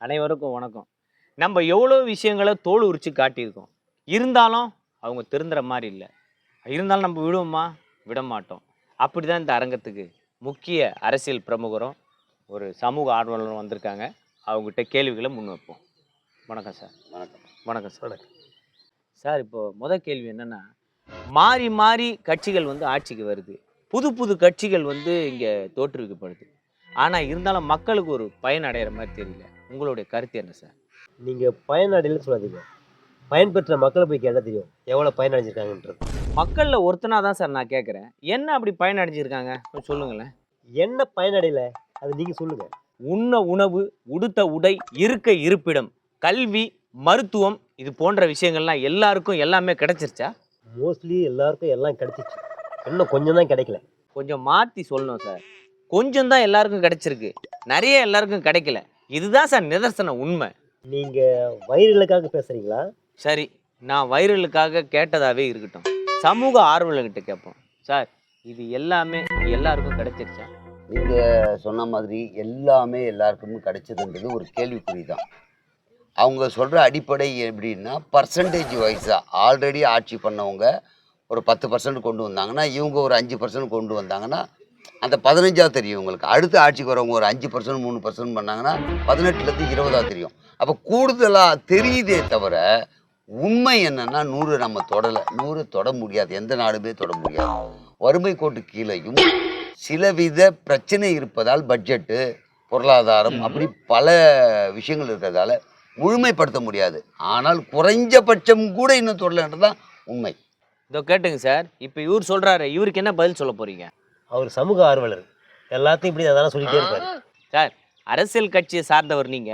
அனைவருக்கும் வணக்கம். நம்ம எவ்வளோ விஷயங்களை தோல் உரிச்சு காட்டியிருக்கோம். இருந்தாலும் அவங்க திருந்துற மாதிரி இல்லை. இருந்தாலும் நம்ம விடுவோமா? விட மாட்டோம். அப்படி தான் இந்த அரங்கத்துக்கு முக்கிய அரசியல் பிரமுகரும் ஒரு சமூக ஆர்வலரும் வந்திருக்காங்க. அவங்ககிட்ட கேள்விகளை முன் வைப்போம். வணக்கம் சார். வணக்கம். வணக்கம் சார். சார் இப்போ முத கேள்வி என்னன்னா மாறி மாறி கட்சிகள் வந்து ஆட்சிக்கு வருது. புது புது கட்சிகள் வந்து இங்கே தோற்றுவிக்கப்படுது. ஆனால் இருந்தாலும் மக்களுக்கு ஒரு பயன் அடைகிற மாதிரி தெரியல. உங்களுடைய கருத்து என்ன சார் நீங்கள் பயனடையலன்னு சொல்லாதீங்க. பயன்பெற்ற மக்களை போய் கேட்டால் தெரியும் எவ்வளோ பயனடைஞ்சிருக்காங்கன்றது. மக்களில் ஒருத்தனா தான் சார் நான் கேட்குறேன் என்ன அப்படி பயன் அடைஞ்சிருக்காங்க கொஞ்சம் சொல்லுங்களேன். என்ன பயனடையல? அது நீங்கள் சொல்லுங்கள் உண்ண உணவு உடுத்த உடை இருக்க இருப்பிடம் கல்வி மருத்துவம் இது போன்ற விஷயங்கள்லாம் எல்லாருக்கும் எல்லாமே கிடைச்சிருச்சா? மோஸ்ட்லி எல்லாருக்கும் எல்லாம் கிடைச்சிச்சு. இன்னும் கொஞ்சம் தான் கிடைக்கல. கொஞ்சம் மாற்றி சொல்லணும் சார் கொஞ்சம் தான் எல்லாருக்கும் கிடைச்சிருக்கு. நிறைய எல்லாருக்கும் கிடைக்கல. இதுதான் சார் நிதர்சன உண்மை. நீங்கள் வயிறுகளுக்காக பேசுகிறீங்களா சரி நான் வைரலுக்காக கேட்டதாவே இருக்கட்டும். சமூக ஆர்வலர்கிட்ட கேட்போம். சார் இது எல்லாமே எல்லாருக்கும் கிடைச்சிருச்சா? நீங்க சொன்ன மாதிரி எல்லாமே எல்லாருக்குமே கிடைச்சதுன்றது ஒரு கேள்விக்குறி தான் அவங்க சொல்ற அடிப்படை எப்படின்னா பர்சன்டேஜ் வைஸா ஆல்ரெடி ஆட்சி பண்ணவங்க ஒரு பத்து பர்சன்ட் கொண்டு வந்தாங்கன்னா இவங்க ஒரு அஞ்சு பர்சன்ட் கொண்டு வந்தாங்கன்னா அந்த பதினஞ்சா தெரியும் உங்களுக்கு. அடுத்த ஆட்சிக்கு வரவங்க ஒரு அஞ்சு பர்சன்ட் மூணு பர்சன்ட் பண்ணாங்கன்னா பதினெட்டுலேருந்து இருபதா தெரியும். அப்போ கூடுதலாக தெரியுதே தவிர உண்மை என்னன்னா நூறு நம்ம தொடலை. நூறு தொட முடியாது. எந்த நாடுமே தொட முடியாது. வறுமை கோட்டு கீழேயும் சிலவித பிரச்சனை இருப்பதால் பட்ஜெட்டு பொருளாதாரம் அப்படி பல விஷயங்கள் இருக்கிறதால முழுமைப்படுத்த முடியாது. ஆனால் குறைஞ்சபட்சம் கூட இன்னும் தொடலைன்றது தான் உண்மை. இதோ கேட்டுங்க சார். இப்போ இவர் சொல்றாரு. இவருக்கு என்ன பதில் சொல்ல போறீங்க? அவர் சமூக ஆர்வலர். எல்லாத்தையும் இப்படி அதெல்லாம் சொல்லிட்டே இருப்பார். சார் அரசியல் கட்சியை சார்ந்தவர் நீங்க.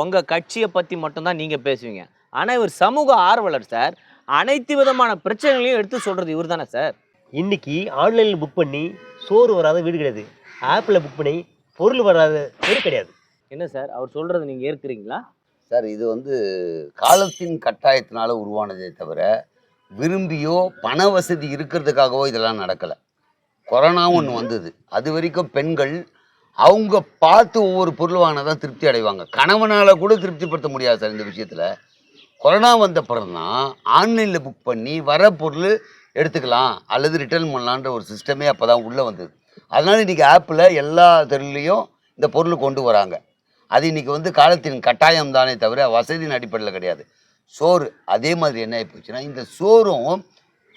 உங்க கட்சியை பத்தி மட்டும்தான் நீங்க பேசுவீங்க. ஆனா இவர் சமூக ஆர்வலர் சார். அனைத்து விதமான பிரச்சனைகளையும் எடுத்து சொல்றது இவர் தானே சார்? இன்னைக்கு ஆன்லைனில் புக் பண்ணி சோறு வராத வீடு கிடையாது. ஆப்பில் புக் பண்ணி பொருள் வராத வீடு கிடையாது. என்ன சார்? அவர் சொல்றது நீங்க ஏற்கிறீங்களா? சார் இது வந்து காலத்தின் கட்டாயத்தினால உருவானதே தவிர விரும்பியோ பண வசதி இருக்கிறதுக்காகவோ இதெல்லாம் நடக்கலை. கொரோனா ஒன்று வந்தது. அது வரைக்கும் பெண்கள் அவங்க பார்த்து ஒவ்வொரு பொருள் வாங்கினா தான் திருப்தி அடைவாங்க. கணவனால் கூட திருப்திப்படுத்த முடியாது சார் இந்த விஷயத்தில். கொரோனா வந்த பிறந்தான் ஆன்லைனில் புக் பண்ணி வர பொருள் எடுத்துக்கலாம் அல்லது ரிட்டர்ன் பண்ணலான்ற ஒரு சிஸ்டமே அப்போ தான் உள்ளே வந்தது. அதனால் இன்றைக்கி ஆப்பில் எல்லா தெருலேயும் இந்த பொருள் கொண்டு வராங்க. அது இன்னைக்கு வந்து காலத்தின் கட்டாயம் தானே தவிர வசதியின் அடிப்படையில் கிடையாது. சோறு அதே மாதிரி என்ன ஆகி போச்சுன்னா இந்த சோறும்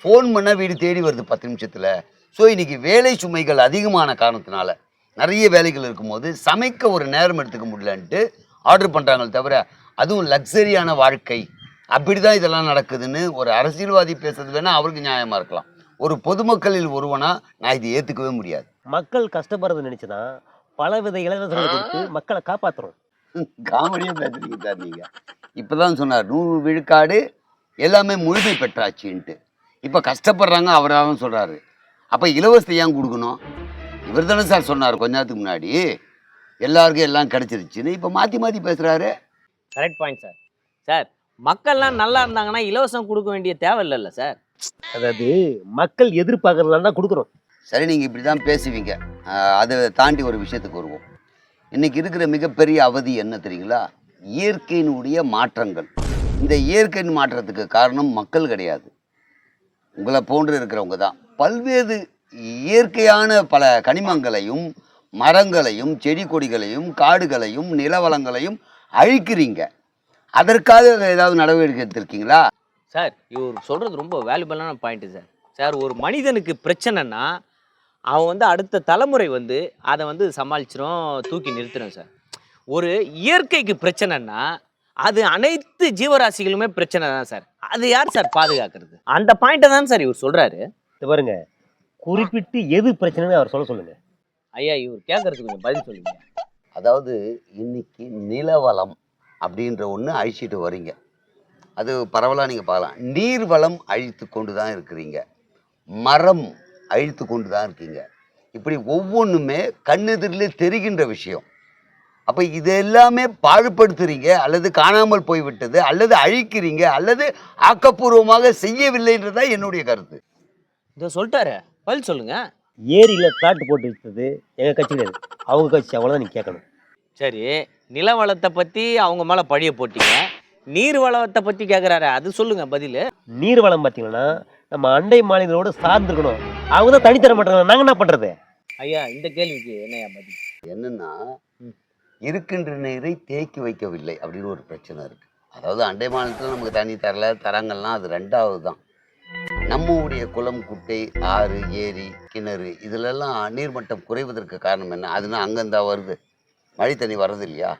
ஃபோன் பண்ணால் வீடு தேடி வருது பத்து நிமிஷத்தில். ஸோ இன்னைக்கு வேலை சுமைகள் அதிகமான காரணத்தினால நிறைய வேலைகள் இருக்கும்போது சமைக்க ஒரு நேரம் எடுத்துக்க முடியலன்ட்டு ஆர்டர் பண்ணுறாங்களே தவிர அதுவும் லக்ஸரியான வாழ்க்கை. அப்படி தான் இதெல்லாம் நடக்குதுன்னு ஒரு அரசியல்வாதி பேசுறது வேணால் அவருக்கு நியாயமாக இருக்கலாம். ஒரு பொதுமக்களில் ஒருவனா நான் இதை ஏற்றுக்கவே முடியாது. மக்கள் கஷ்டப்படுறத நினச்சினா பல வித இலவசங்களை கொடுத்து மக்களை காப்பாற்றுறோம் காமெடியாக பேசுறீங்க சார் நீங்கள் இப்போ தான் சொன்னார் நூறு விழுக்காடு எல்லாமே முழுமை பெற்றாச்சுன்ட்டு. இப்போ கஷ்டப்படுறாங்க அவராகவும் சொல்கிறாரு அப்போ இலவசத்தை ஏன் கொடுக்கணும்? இவர் தானே சார் சொன்னார் கொஞ்ச நேரத்துக்கு முன்னாடி. எல்லாருக்கும் எல்லாம் கிடைச்சிருச்சுன்னு. இப்போ மாற்றி மாற்றி பேசுகிறாரு கரெக்ட் பாயிண்ட் சார் சார் மக்கள்லாம் நல்லா இருந்தாங்கன்னா இலவசம் கொடுக்க வேண்டிய தேவை இல்லைல்ல சார் அதாவது மக்கள் எதிர்பார்க்கறதுனால தான் கொடுக்குறோம். சரி நீங்கள் இப்படி தான் பேசுவீங்க அதை தாண்டி ஒரு விஷயத்துக்கு வருவோம். இன்னைக்கு இருக்கிற மிகப்பெரிய அவதி என்ன தெரியுங்களா? இயற்கையினுடைய மாற்றங்கள். இந்த இயற்கையின் மாற்றத்துக்கு காரணம் மக்கள் கிடையாது. உங்களை போன்று இருக்கிறவங்க தான். பல்வேறு இயற்கையான பல கனிமங்களையும் மரங்களையும் செடி கொடிகளையும் காடுகளையும் நிலவளங்களையும் அழிக்கிறீங்க. அதற்காக ஏதாவது நடவடிக்கை எடுத்திருக்கீங்களா? சார் இவர் சொல்கிறது ரொம்ப வேல்யூபிளான பாயிண்ட்டு சார். சார் ஒரு மனிதனுக்கு பிரச்சனைனா அவன் வந்து அடுத்த தலைமுறை வந்து அதை வந்து சமாளிச்சிடும் தூக்கி நிறுத்திடும் சார். ஒரு இயற்கைக்கு பிரச்சனைனா அது அனைத்து ஜீவராசிகளுமே பிரச்சனை தான் சார். அது யார் சார் பாதுகாக்கிறது? அந்த பாயிண்ட்டை தான் சார் இவர் சொல்கிறாரு இது பாருங்க. குறிப்பிட்டு எது பிரச்சனைன்னு அவர் சொல்ல சொல்லுங்க. ஐயா இவர் கேட்கறதுக்கு கொஞ்சம் பதில் சொல்லுங்க. அதாவது இன்னைக்கு நிலவளம் அப்படின்ற ஒன்று அழிச்சிட்டு வரீங்க அது பரவலாக நீங்கள் பார்க்கலாம். நீர் வளம் அழித்து கொண்டு தான் இருக்கிறீங்க. மரம் அழித்து கொண்டு தான் இருக்கீங்க. இப்படி ஒவ்வொன்றுமே கண்ணெதிரிலே தெரிகின்ற விஷயம். அப்போ இது எல்லாமே பாழ்படுத்துறீங்க அல்லது காணாமல் போய்விட்டது அல்லது அழிக்கிறீங்க அல்லது ஆக்கப்பூர்வமாக செய்யவில்லைன்றதா என்னுடைய கருத்து. இதோ சொல்லிட்டாரு. பதில் சொல்லுங்க. ஏரியில் பிளாட் போட்டு விற்றது எங்கள் கட்சி கிடையாது அவங்க கட்சி அவ்வளோதான் நீங்கள் கேட்கணும். சரி நில வளத்தை பத்தி அவங்க மேல பழிய போட்டீங்க. நீர் வளத்தை பத்தி கேக்குறாரு. அது சொல்லுங்க பதில். நீர் வளம் பார்த்தீங்கன்னா நம்ம அண்டை மாநிலங்களோட சார்ந்திருக்கணும். அவங்க தான் தனித்தர மாட்டாங்க நாங்கள் என்ன பண்ணுறது ஐயா இந்த கேள்விக்கு என்னையா பதில்? என்னன்னா. இருக்கின்ற நீரை தேக்கி வைக்கவில்லை அப்படின்னு ஒரு பிரச்சனை இருக்கு. அதாவது அண்டை மாநிலத்தில் நமக்கு தண்ணி தரல தரங்கள்லாம் அது ரெண்டாவது தான் நம்முடைய குளம் குட்டை ஆறு ஏரி கிணறு இதிலெல்லாம் நீர்மட்டம் குறைவதற்கு காரணம் என்ன? அதுனா அங்கேருந்தா வருது. மழை தண்ணி வர்றது இல்லையா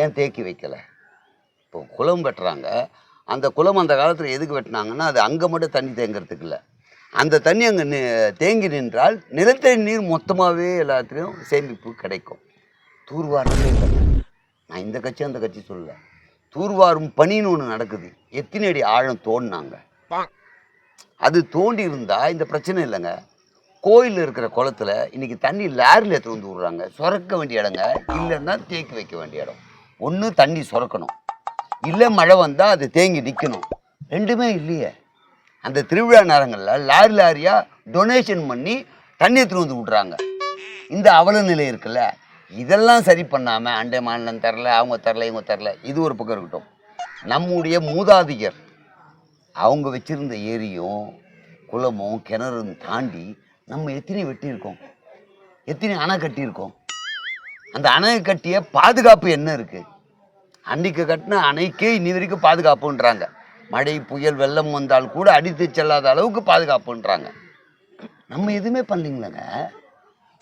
ஏன் தேக்கி வைக்கலை? இப்போ குளம் வெட்டுறாங்க. அந்த குளம் அந்த காலத்தில் எதுக்கு வெட்டினாங்கன்னா அது அங்கே மட்டும் தண்ணி தேங்குறதுக்கு இல்லை. அந்த தண்ணி அங்கே தேங்கி நின்றால் நிலத்தடி நீர் மொத்தமாகவே எல்லாத்துலேயும் சேமிப்பு கிடைக்கும். தூர்வாரமே இல்லை. நான் இந்த கட்சி அந்த கட்சி சொல்லலை. தூர்வாரும் பணின்னு ஒன்று நடக்குது. எத்தனை அடி ஆழம் தோணுனாங்க? அது தோண்டி இருந்தால் இந்த பிரச்சனை இல்லைங்க. கோயிலில் இருக்கிற குளத்துல இன்னைக்கு தண்ணி லாரியில் எடுத்து வந்து விடுறாங்க. சுரக்க வேண்டிய இடங்க. இல்லைன்னா தேக்கி வைக்க வேண்டிய இடம். ஒன்று தண்ணி சுரக்கணும். இல்லை மழை வந்தால் அது தேங்கி நிற்கணும் ரெண்டுமே இல்லையே. அந்த திருவிழா நேரங்களில் லாரி லாரியாக டொனேஷன் பண்ணி தண்ணி எடுத்துகிட்டு வந்து விட்றாங்க. இந்த அவல நிலை இருக்குல்ல. இதெல்லாம் சரி பண்ணாமல் அண்டை மாநிலம் தரல அவங்க தரல இவங்க தரல. இது ஒரு பக்கம் இருக்கட்டும். நம்முடைய மூதாதிகர் அவங்க வச்சுருந்த ஏரியும் குளமும் கிணறும் தாண்டி நம்ம எத்தனை வெட்டியிருக்கோம்? எத்தனை அணை கட்டியிருக்கோம்? அந்த அணை கட்டிய பாதுகாப்பு என்ன இருக்குது அன்றைக்கு கட்டின அணைக்கே இன்னி வரைக்கும் பாதுகாப்புன்றாங்க. மழை புயல் வெள்ளம் வந்தால் கூட அடித்து செல்லாத அளவுக்கு பாதுகாப்புன்றாங்க. நம்ம எதுவுமே பண்ணலீங்களேங்க.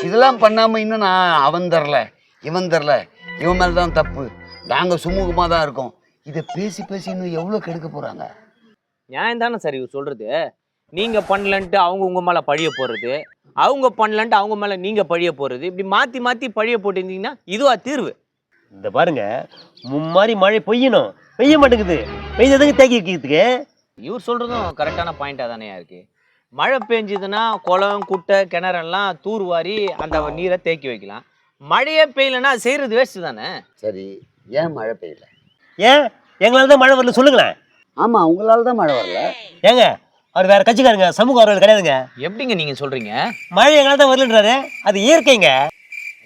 இதெல்லாம் பண்ணாமல் இன்னும் நான் அவன் தரல இவன் தரல இவன் மேலே தான் தப்பு. நாங்கள் சுமூகமாக தான் இருக்கோம். இதை பேசி பேசி இன்னும் எவ்வளோ கெடுக்க போகிறாங்க நியாயம் தானே சார் இவர் சொல்றது? நீங்க பண்ணலன்ட்டு அவங்க உங்க மேல பழிய போடுறது அவங்க பண்ணலன்ட்டு அவங்க மேல நீங்க பழிய போடுறது இப்படி மாத்தி மாத்தி பழிய போட்டிருந்தீங்கன்னா இதுவா தீர்வு? இந்த பாருங்க மும்மாரி மழை பெய்யணும். பெய்ய மாட்டேங்குது. பெய்ததுக்கு தேக்கி வைக்கிறதுக்கு? இவர் சொல்றதும் கரெக்டான பாயிண்டா தானே இருக்கு. மழை பெஞ்சதுன்னா குளம் குட்டை கிணறெல்லாம் தூர்வாரி அந்த நீரை தேக்கி வைக்கலாம். மழையே பெய்யலன்னா அது செய்யறது வேஸ்ட் தானே? சரி ஏன் மழை பெய்யல? ஏன்? எங்களால தான் மழை வரல சொல்லுங்களேன். ஆமாம் உங்களால தான் மழை வரல. ஏங்க அவர் வேற கட்சிக்காரங்க சமூக ஆர்வலர் கிடையாதுங்க. எப்படிங்க நீங்க சொல்றீங்க? மழை எங்களால தான் வரலன்றாரு. அது இயற்கைங்க.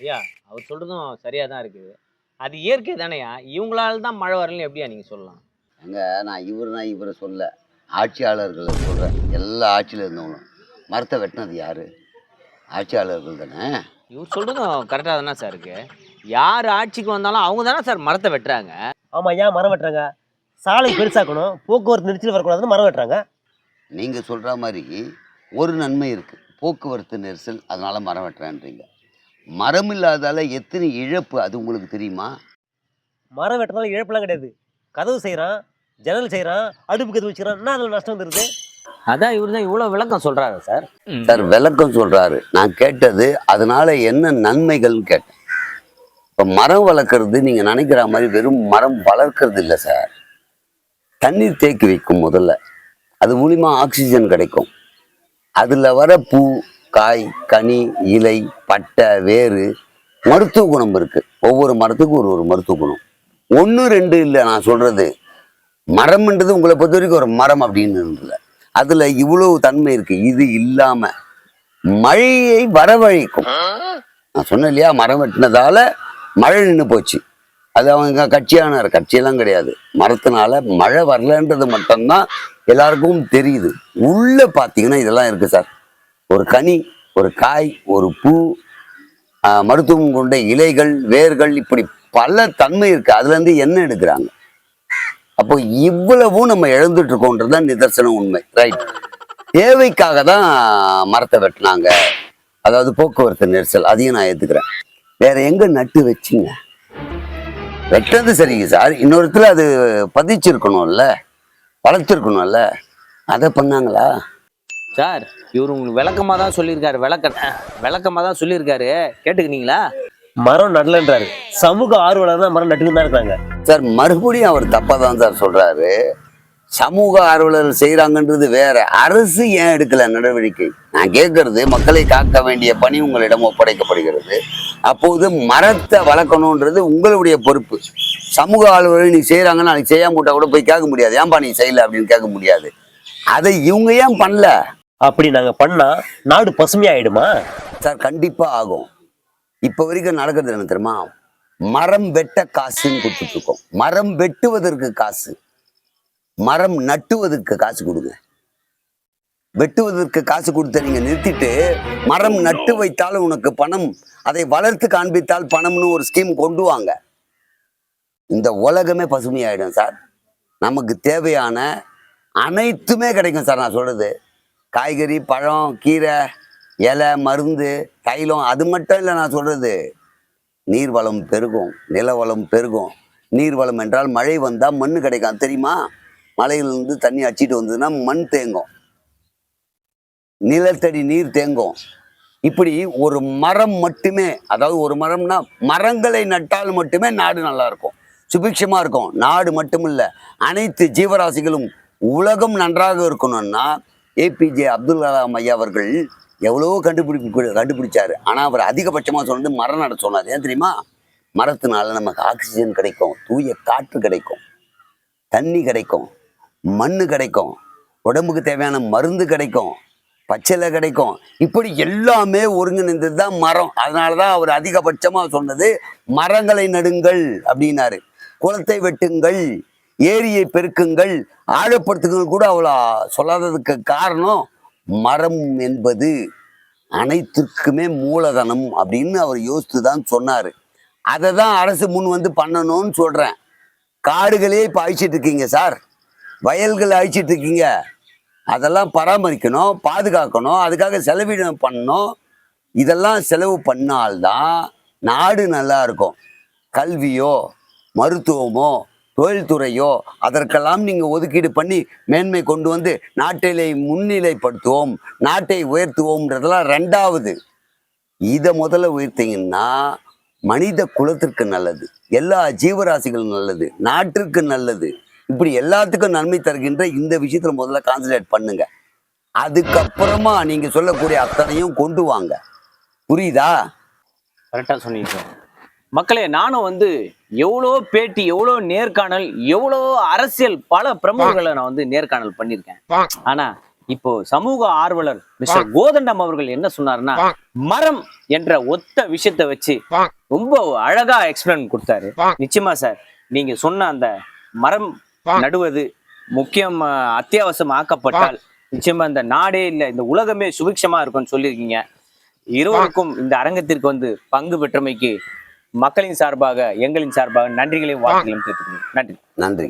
ஐயா அவர் சொல்றதும் சரியா தான் இருக்குது. அது இயற்கை தானேயா? இவங்களால தான் மழை வரலன்னு எப்படியா நீங்க சொல்லலாம்? அங்க நான் இவர் நான் இவரை சொல்ல ஆட்சியாளர்களை சொல்கிறேன் எல்லா ஆட்சியில் இருந்தவங்களும். மரத்தை வெட்டினது யாரு? ஆட்சியாளர்கள் தானே? இவர் சொல்றதும் கரெக்டாக தானே சார் இருக்கு. யார் ஆட்சிக்கு வந்தாலும் அவங்க தானே சார் மரத்தை வெட்டுறாங்க. ஆமா ஏன் மரம் வெட்டுறாங்க? சாலை பெருசாக்கணும் போக்குவரத்து நெரிசல் வரக்கூடாதுன்னு மரம் வெட்டுறாங்க. நீங்கள் சொல்கிற மாதிரி ஒரு நன்மை இருக்குது போக்குவரத்து நெரிசல் அதனால மரம் வெட்டுறேன்றீங்க. மரம் இல்லாதால எத்தனை இழப்பு அது உங்களுக்கு தெரியுமா? மரம் வெட்டினாலும் இழப்பெல்லாம் கிடையாது. கதவு செய்கிறான் ஜன்னல் செய்கிறான் அடுப்பு கதவு வச்சுக்கிறான் என்ன அதில் நஷ்டம் வந்துருது? அதான் இவர் தான் இவ்வளோ விளக்கம் சொல்றாரு சார். சார் விளக்கம் சொல்கிறாரு நான் கேட்டது அதனால என்ன நன்மைகள்னு கேட்டேன். இப்போ மரம் வளர்க்குறது நீங்கள் நினைக்கிற மாதிரி வெறும் மரம் வளர்க்கறது இல்லை சார். தண்ணீர் தேக்கி வைக்கும் முதல்ல. அது மூலிமா ஆக்சிஜன் கிடைக்கும். அதில் வர பூ காய் கனி இலை பட்டை வேறு மருத்துவ குணம் இருக்குது ஒவ்வொரு மரத்துக்கும் ஒரு ஒரு மருத்துவ குணம். ஒன்று ரெண்டு இல்லை நான் சொல்கிறது மரம்ன்றது உங்களை பொறுத்த வரைக்கும் ஒரு மரம் அப்படின்னு இல்லை. அதில் இவ்வளவு தன்மை இருக்குது இது இல்லாமல் மழையை வரவழைக்கும். நான் சொன்னேன் இல்லையா மரம் வெட்டினதால மழை நின்று போச்சு. அது அவங்க கட்சியான கட்சியெல்லாம் கிடையாது. மரத்தினால மழை வரலன்றது மட்டும்தான் எல்லாருக்கும் தெரியுது. உள்ள பார்த்தீங்கன்னா இதெல்லாம் இருக்கு சார். ஒரு கனி ஒரு காய் ஒரு பூ மருத்துவம் கொண்ட இலைகள் வேர்கள் இப்படி பல தன்மை இருக்கு. அதுலேருந்து என்ன எடுக்கிறாங்க? அப்போ இவ்வளவும் நம்ம இழந்துட்டு இருக்கோன்றது தான் நிதர்சன உண்மை. ரைட் தேவைக்காக தான் மரத்தை வெட்டினாங்க. அதாவது போக்குவரத்து நெரிசல். அதையும் நான் ஏற்றுக்கிறேன் வேற எங்க நட்டு வச்சிங்க? வெட்டுறது சரிங்க சார் இன்னொருத்துல அது பதிச்சிருக்கணும்ல வளர்த்துருக்கணும்ல அதை பண்ணாங்களா? சார் இவர் உங்களுக்கு விளக்கமாக தான் சொல்லியிருக்காரு. விளக்க விளக்கமாக தான் சொல்லியிருக்காரு. கேட்டுக்கினீங்களா? மரம் நடலன்றாரு. சமூக ஆர்வலர் தான் மரம் நட்டுன்னு தான் இருக்காங்க. சார் மறுபடியும் அவர் தப்பா தான் சார் சொல்றாரு. சமூக ஆர்வலர்கள் செய்யறாங்கன்றது வேற. அரசு ஏன் எடுக்கல நடவடிக்கை? நான் கேட்கறது மக்களை காக்க வேண்டிய பணி உங்களிடம் ஒப்படைக்கப்படுகிறது. அப்போது மரத்தை வளர்க்கணுன்றது உங்களுடைய பொறுப்பு. சமூக ஆர்வலர்கள் நீ செய்யறாங்கன்னு நாளைக்கு செய்யாம விட்டா கூட போய் கேட்க முடியாது. ஏன்பா நீ செய்யல அப்படின்னு கேட்க முடியாது. அதை இவங்க ஏன் பண்ணல? அப்படி நாங்க பண்ணா நாடு பசுமையாயிடுமா? சார் கண்டிப்பா ஆகும். இப்போ வரைக்கும் நடக்கிறது என்ன தெரியுமா? மரம் வெட்ட காசுன்னு கொடுத்துட்டு இருக்கோம். மரம் வெட்டுவதற்கு காசு. மரம் நட்டுவதற்கு காசு கொடுங்க. வெட்டுவதற்கு காசு கொடுத்த நீங்க நிறுத்திட்டு மரம் நட்டு வைத்தால் உனக்கு பணம் அதை வளர்த்து காண்பித்தால் பணம்னு ஒரு ஸ்கீம் கொண்டு வாங்க. இந்த உலகமே பசுமையாயிடும் சார் நமக்கு தேவையான அனைத்துமே கிடைக்கும் சார் நான் சொல்றது. காய்கறி பழம் கீரை இலை மருந்து தைலம் அது மட்டும் இல்லை நான் சொல்றது. நீர்வளம் பெருகும் நில வளம் பெருகும். நீர் வளம் என்றால் மழை வந்தால் மண் கிடைக்கும் தெரியுமா? மலையிலிருந்து தண்ணி அடிச்சிட்டு வந்ததுன்னா மண் தேங்கும். நிலத்தடி நீர் தேங்கும். இப்படி ஒரு மரம் மட்டுமே அதாவது ஒரு மரம்னா மரங்களை நட்டால் மட்டுமே நாடு நல்லா இருக்கும். சுபிக்ஷமா இருக்கும். நாடு மட்டும் இல்ல அனைத்து ஜீவராசிகளும் உலகம் நன்றாக இருக்கணும்னா ஏபிஜே அப்துல் கலாம் ஐயா அவர்கள் எவ்வளவோ கண்டுபிடிப்பு கண்டுபிடிச்சாரு. ஆனா அவர் அதிகபட்சமா சொன்னது மரம் நட சொன்னார். ஏன் தெரியுமா? மரத்தினால நமக்கு ஆக்சிஜன் கிடைக்கும் தூய காற்று கிடைக்கும் தண்ணி கிடைக்கும். மண் கிடைக்கும். உடம்புக்கு தேவையான மருந்து கிடைக்கும். பச்சிலை கிடைக்கும். இப்படி எல்லாமே ஒருங்கிணைந்தது தான் மரம். அதனால தான் அவர் அதிகபட்சமாக சொன்னது மரங்களை நடுங்கள் அப்படின்னாரு. குளத்தை வெட்டுங்கள் ஏரியை பெருக்குங்கள் ஆழப்படுத்துங்கள் கூட அவ்வளோ சொல்லாததுக்கு காரணம் மரம் என்பது அனைத்திற்குமே மூலதனம் அப்படின்னு அவர் யோசித்து தான் சொன்னார். அதை தான் அரசு முன் வந்து பண்ணணும்னு சொல்கிறேன் காடுகளே இப்போ அழிச்சிட்டு இருக்கீங்க சார். வயல்கள் அழிச்சிட்டு இருக்கீங்க. அதெல்லாம் பராமரிக்கணும் பாதுகாக்கணும் அதுக்காக செலவீடு பண்ணணும். இதெல்லாம் செலவு பண்ணால்தான் நாடு நல்லா இருக்கும். கல்வியோ மருத்துவமோ தொழில்துறையோ அதற்கெல்லாம் நீங்கள் ஒதுக்கீடு பண்ணி மேன்மை கொண்டு வந்து நாட்டிலை முன்னிலைப்படுத்துவோம் நாட்டை உயர்த்துவோம்ன்றதெல்லாம் ரெண்டாவது. இதை முதல்ல உயர்த்திங்கன்னா மனித குலத்திற்கு நல்லது. எல்லா ஜீவராசிகளும் நல்லது. நாட்டிற்கு நல்லது. இப்படி எல்லாத்துக்கும் நன்மை தருகின்ற இந்த விஷயத்துல முதல்ல கான்சன்ட்ரேட் பண்ணுங்க. அதுக்கப்புறமா நீங்க சொல்லக்கூடிய அத்தனையும் கொண்டு வாங்க. புரியுதா? கரெக்டாக சொன்னீங்க மக்களே நானும் வந்து எவ்வளோ பேட்டி எவ்வளோ நேர்காணல் எவ்வளோ அரசியல் பல பிரமுகர்களை நான் வந்து நேர்காணல் பண்ணியிருக்கேன். ஆனா இப்போ சமூக ஆர்வலர் மிஸ்டர் கோதண்டம் அவர்கள் என்ன சொன்னாருன்னா மரம் என்ற ஒத்த விஷயத்தை வச்சு ரொம்ப அழகா எக்ஸ்பிளைன் கொடுத்தாரு. நிச்சயமா சார் நீங்க சொன்ன அந்த மரம் நடுவது முக்கியம் அத்தியாவசியம் ஆக்கப்பட்டால் நிச்சயமா இந்த நாடே இல்லை இந்த உலகமே சுபிக்ஷமா இருக்கும்னு சொல்லியிருக்கீங்க. இருவருக்கும் இந்த அரங்கத்திற்கு வந்து பங்கு பெற்றமைக்கு மக்களின் சார்பாக எங்களின் சார்பாக நன்றிகளையும் வாழ்த்துக்களையும் தெரிவித்துக்கிறேன் நன்றி. நன்றி.